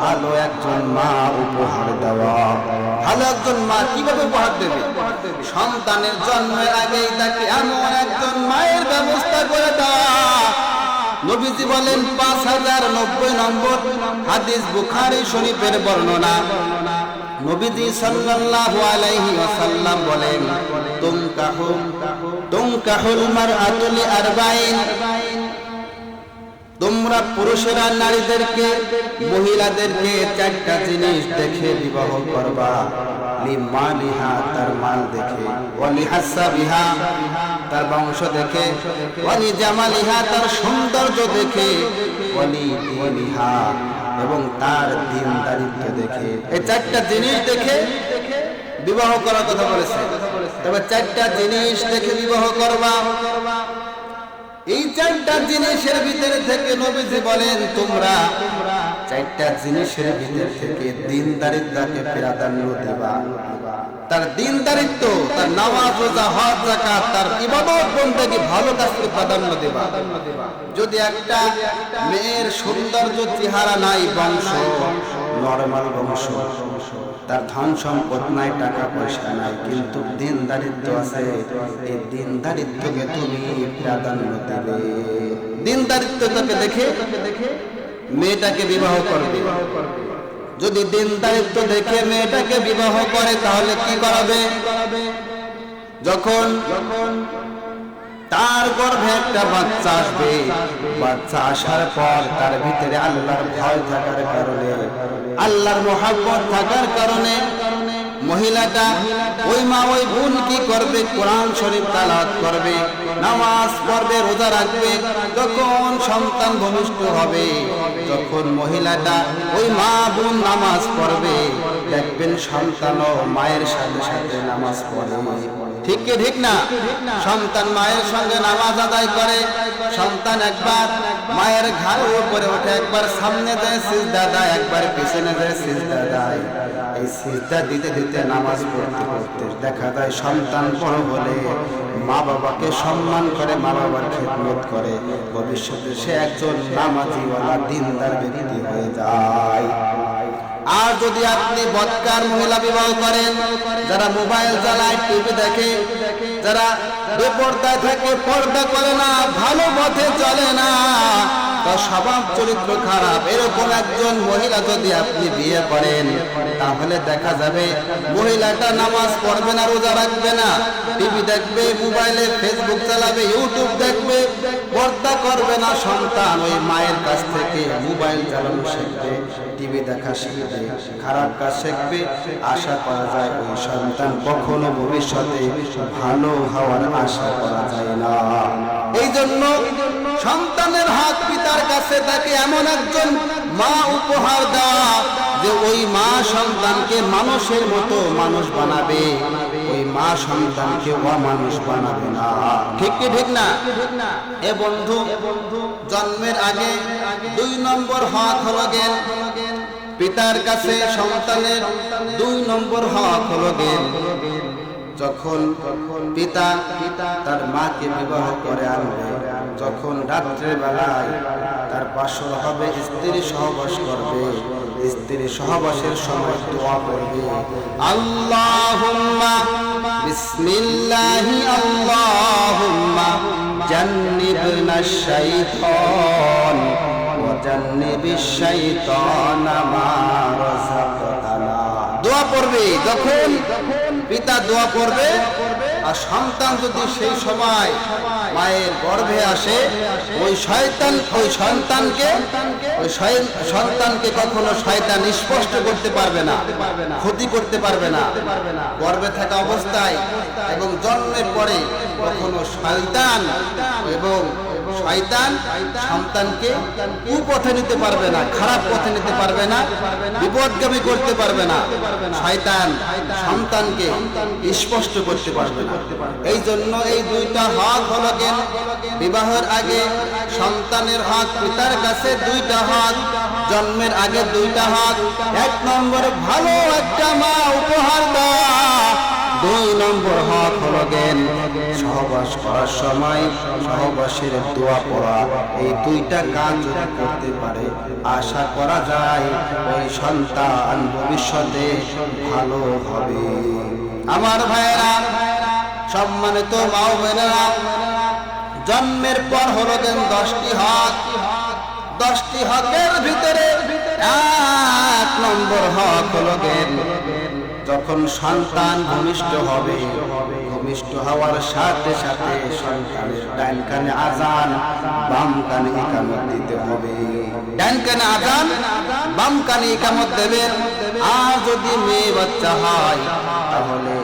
ভালো একজন মা উপহার দেওয়া। ভালো একজন মা কীভাবে উপহার দেবে? সন্তানের জন্মের আগেই তাকে এমন একজন মায়ের ব্যবস্থা করে দেওয়া। নবীজি বলেন, পাঁচ হাজার নব্বই নম্বর হাদিস বুখারি শরীফের বর্ণনা। নবীজি সাল্লাল্লাহু আলাইহি ওয়াসাল্লাম বলেন তুমকাহু তুমকাহুল মারআতু লিআরবাইন তোমরা পুরুষেরা নারীদেরকে, মহিলাদেরকে চারটা জিনিস দেখে বিবাহ করবা। তার সৌন্দর্য দেখে। এবং তার জিনিস দেখে বিবাহ করার কথা বলেছে। তবে চারটা জিনিস দেখে বিবাহ করবা। এই চারটা জিনিসের ভিতরে থেকে নবীজি বলেন, তোমরা চারটা জিনিসের ভিতর থেকে দিন দারিদ্রকে প্রাধান্য দিবা। তার দিন দারিদ্র, তার নামাজ, রোজা, হজ জাকাত তার ইবাদত বন্দেগি ভালো কাজকে প্রাধান্য দেবা। যদি একটা মেয়ের সৌন্দর্য, চেহারা নাই, বংশ নরমাল বংশ। তার ধন সম্পদ নাই, টাকা পয়সা নাই, কিন্তু দিন দারিদ্র আছে। এই দিন দারিদ্রকে তুমি প্রাধান্য দেবে। দিন দারিদ্রটাকে দেখে মেয়েটাকে বিবাহ করবে। যদি দিন দারিদ্র দেখে মেয়েটাকে বিবাহ করে, তাহলে কি করাবে? যখন তার গর্ভে একটা বাচ্চা আসবে। বাচ্চা আসার পর তার ভিতরে আল্লাহর ভয় থাকার কারণে, আল্লাহর মহাব্বত থাকার কারণে মহিলাটা ওই মা ওই বোন কি করবে? কোরআন শরীফ তালাত করবে, নামাজ পড়বে, রোজা রাখবে, যখন সন্তান ভূমিষ্ঠ হবে, যখন মহিলাটা ওই মা বোন নামাজ পড়বে, দেখবেন সন্তানও মায়ের সাথে সাথে নামাজ পড়ে। ঠিক কি ঠিক না। সন্তান মায়ের সঙ্গে নামাজ আদায় করে। সন্তান একবার মায়ের ঘাড়ের উপরে ওঠে একবার সামনে দেয়, সিজদা দেয়, একবার পিছনে দেয়, সিজদা দেয়। এই সিজদা দিতে দিতে নামাজ পড়তে পড়তে দেখা যায় সন্তান বড় হলে মা বাবাকে সম্মান করে, মা বাবার খেদমত করে। ভবিষ্যতে সে একজন নামাজিওয়ালা, দিনদার ব্যক্তি হয়ে যায়। আর যদি আপনি বৎকার মহিলা বিবাহ করেন, যারা মোবাইল চালায়, টিভি দেখে, যারা বেপর্দায় থাকে, পর্দা করে না, ভালো পথে চলে না। তার স্বভাব, চরিত্র খারাপ। এরকম একজন মহিলা যদি আপনি বিয়ে করেন, তাহলে দেখা যাবে মহিলাটা নামাজ পড়বে না, রোজা রাখবে না। টিভি দেখবে, মোবাইলে ফেসবুক চালাবে ইউটিউব দেখবে পর্দা করবে না, সন্তান ওই মায়ের কাছ থেকে মোবাইল চালানো শিখবে, টিভি দেখা শিখবে, খারাপ কাজ শিখবে। আশা করা যায় ওই সন্তান কখনো ভবিষ্যতে ভালো হওয়ার আশা করা যায় না। এই জন্য সন্তানের হাত পিতার কাছে তাকে এমন একজন মা উপহার দেওয়া যে ওই মা সন্তানকে মানুষের মতো মানুষ বানাবে। ওই মা সন্তানকে অমানুষ বানাবে না। ঠিক কি ঠিক না? এ বন্ধু, জন্মের আগে দুই নম্বর হক হলো জ্ঞান। পিতার কাছে সন্তানের দুই নম্বর হক হলো জ্ঞান। যখন পিতা তার মাকে বিবাহ করে আনবে যখন রাত্রে বেলায় তার পাশর হবে, স্ত্রী সহবাস করবে। স্ত্রী সহবাসের সময় দোয়া করবে। আল্লাহুম্মা বিসমিল্লাহি, আল্লাহুম্মা জান্নিবনা শাইতান, ওয়া জান্নিবিশ শাইতানা মা রাযাকতানা। দোয়া পড়বে যখন পিতা দোয়া করবে আর সন্তান যদি সেই সময় মায়ের গর্ভে আসে, ওই শয়তান, ওই সন্তানকে ওই সন্তানকে কখনো শয়তান স্পষ্ট করতে পারবে না, ক্ষতি করতে পারবে না। গর্ভে থাকা অবস্থায় এবং জন্মের পরে কখনো শয়তান এবং শয়তান সন্তানকে কুপথে নিতে পারবে না, খারাপ পথে নিতে পারবে না, বিপদগামী করতে পারবে না। শয়তান সন্তানকে স্পষ্ট করতে পারবে না। এই জন্য এই দুইটা হলো বিবাহের আগে সন্তানের হক, পিতার কাছে দুইটা হক, জন্মের আগে দুইটা হক। এক নম্বর, ভালো একটা মা উপহার দেওয়া দুই নম্বর হক হলো জ্ঞান। সহবাস করার সময় সহবাসের দোয়া পড়া। এই দুইটা কাজ যদি করতে পারে, আশা করা যায় ওই সন্তান ভবিষ্যতে ভালো হবে। আমার ভাইয়েরা, সম্মানিত মাও বোনেরা, জন্মের পর হলো দেন দশটি হক। দশটি হকের ভিতরে এক নম্বর হক হলো দেন যখন সন্তান ভূমিষ্ঠ হবে, ভূমিষ্ঠ হওয়ার সাথে সাথে সন্তানের ডাইন কানে আজান বাম কানে ইকামত দিতে হবে। ডাইন কানে আজান বাম কানে ইকামত দেবেন। আর যদি মেয়ে বাচ্চা হয়, তাহলে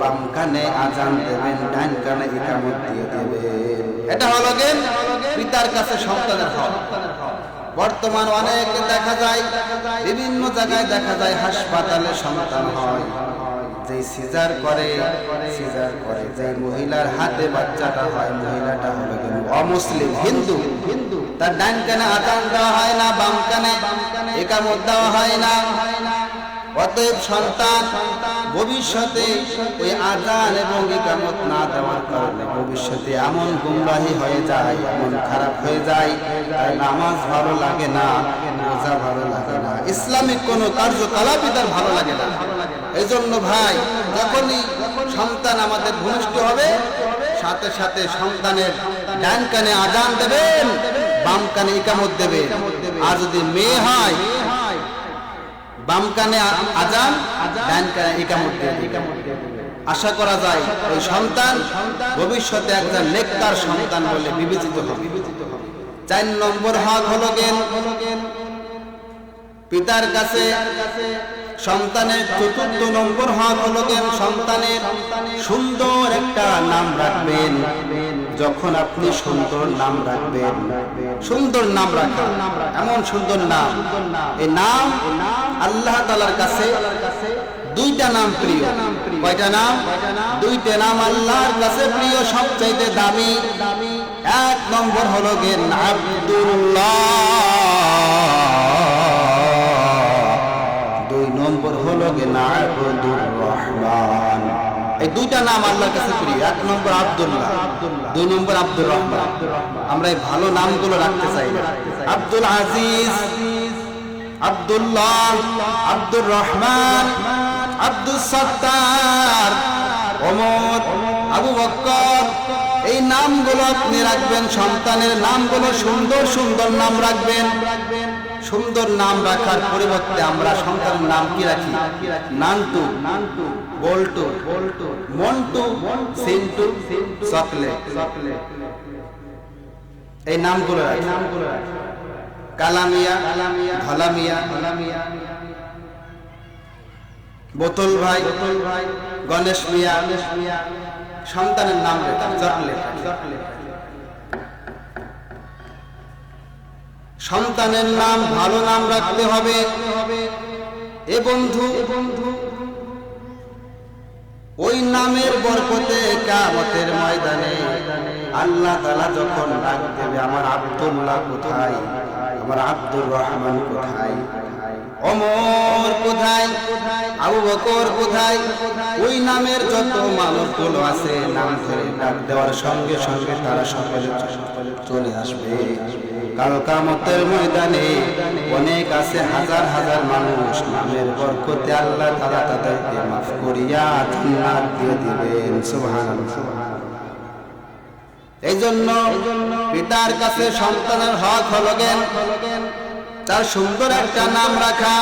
বাম কানে আজান দেবেন ডাইন কানে ইকামত দিয়ে দেবেন। এটা হলো গেন, পিতার কাছে সন্তানের হক। বর্তমান অনেক দেখা যায়, বিভিন্ন জায়গায় দেখা যায় হাসপাতালে সন্তান হয়। যে সিজার করে সিজার করে। যে মহিলার হাতে বাচ্চাটা হয়, মহিলাটা হলো কিন্তু অমুসলিম হিন্দু হিন্দু। তার ডান কানে আতান দেওয়া হয় না, বাম কানে একামত দেওয়া হয় না। অতএব সন্তান, ভবিষ্যতে ওই আজান এবং ইকামত না দেওয়ার কারণে ভবিষ্যতে এমন গুমরাহি হয়ে যায় এমন খারাপ হয়ে যায় নামাজ ভালো লাগে না, রোজা ভালো লাগে না। ইসলামিক কোনো কার্যকলাপই তার ভালো লাগে না। এই জন্য ভাই, যখনই সন্তান আমাদের ভূমিষ্ঠ হবে, সাথে সাথে সন্তানের ডান কানে আজান দেবেন, বাম কানে ইকামত দেবেন। আর যদি মেয়ে হয় বাম কানে আজান ডান কানে একামত আশা করা যায় ওই সন্তান ভবিষ্যতে একজন নেককার সন্তান বলে বিবেচিত হবে। চার নম্বর হক হলো জ্ঞান পিতার কাছে সন্তানের চতুর্থ নম্বর হক হলো জ্ঞান সন্তানের সুন্দর একটা নাম রাখবেন। যখন আপনি সুন্দর নাম রাখবেন, সুন্দর নাম রাখা, এমন সুন্দর নাম। এই নাম আল্লাহ তালার কাছে দুইটা নাম প্রিয়। কয়টা নাম? দুইটা নাম আল্লাহর কাছে প্রিয়, সবচাইতে দামি। এক নম্বর হলো গেন আব্দুল্লাহ। দুই নম্বর হলো আবদুর রহমান এই দুইটা নাম আল্লাহর কাছে প্রিয়। এক নম্বর আব্দুল্লাহ, দুই নম্বর আব্দুর রহমান। আমরা এই ভালো নামগুলো রাখতে চাই আব্দুল আজিজ, আব্দুল্লাহ, আব্দুর রহমান, আব্দুল সত্তার আবু বক্কর। এই নামগুলো আপনি রাখবেন, সন্তানের নামগুলো সুন্দর সুন্দর নাম রাখবেন রাখবেন। সুন্দর নাম রাখার পরিবর্তে আমরা সন্তানের নাম কি রাখি? নান্টু নান্টু বল্টু বল্টু মন্টু, সিন্টু, চকলেট। চকলেট এই নামগুলো এই নামগুলো রাখি। কালামিয়া, ধলামিয়া, বোতল ভাই বোতল ভাই গণেশ মিয়া গণেশ মিয়া সন্তানের নাম লেখা, চকলেট চকলেট সন্তানের নাম, ভালো নাম রাখতে হবে। এ বন্ধু বন্ধু ওই নামের বরকতে কামতের ময়দানে আল্লাহ তালা যখন ডাক দেবে, আমার আব্দুল্লাহ কোথায়? আমার আব্দুর রহমান কোথায়? অমর কোথায়? আবু বকর কোথায়? ওই নামের যত মানুষগুলো আছে, নাম ধরে ডাক দেওয়ার সঙ্গে সঙ্গে তারা সকলে চলে আসবে। কাল কামতের ময়দানে অনেক আছে, হাজার হাজার মানুষ। নামের বরকতে আল্লাহ তারা তাদেরকে মাফ করিয়া জান্নাত দিয়ে দিবেন। সুবহানাল্লাহ। এই জন্য পিতার কাছে সন্তানের হক হলো তার সুন্দর একটা নাম রাখা।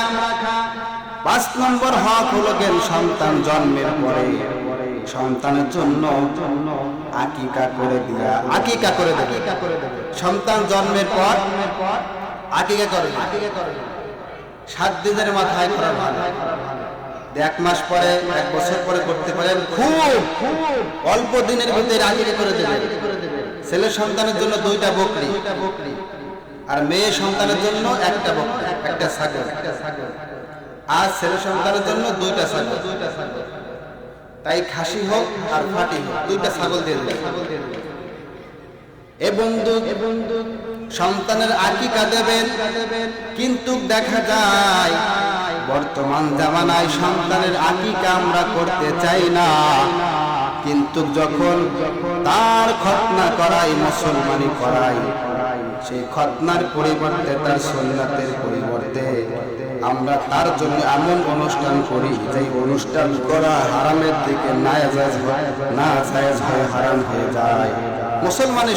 পাঁচ নম্বর হক হলো সন্তান জন্মের পরে। সন্তানের জন্য আকিকা করে দিয়া আকিকা করে দেবে। সন্তান জন্মের পর আকিকা করে সাত দিনের মাথায় করা ভালো। এক মাস পরে এক বছর পরে করতে পারেন খুব অল্প দিনের ভিতরে আকিকা করে দেবেন ছেলে সন্তানের জন্য দুইটা বকরি। আর মেয়ে সন্তানের জন্য একটা বকরি একটা ছাগল। আর ছেলে সন্তানের জন্য দুইটা ছাগল। দুইটা ছাগল। তাই খাসি হোক আর ফাটি হোক দুইটা ছাগল দিয়ে দেবে এ বন্ধু এ বন্ধু সন্তানের আকিকা দেবেন কিন্তু দেখা যায় বর্তমান জামানায় সন্তানের আকিকা আমরা করতে চাই না। কিন্তু যখন তার খতনা করাই মুসলমানি করাই সেই খতনার পরিবর্তে তার সন্ন্যাতের পরিবর্তে আমরা তার জন্য এমন অনুষ্ঠান করি যে অনুষ্ঠান করা হারামের দিকে না জায়েজ হয়, না জায়েজ হয়ে হারাম হয়ে যায়। মুসলমানের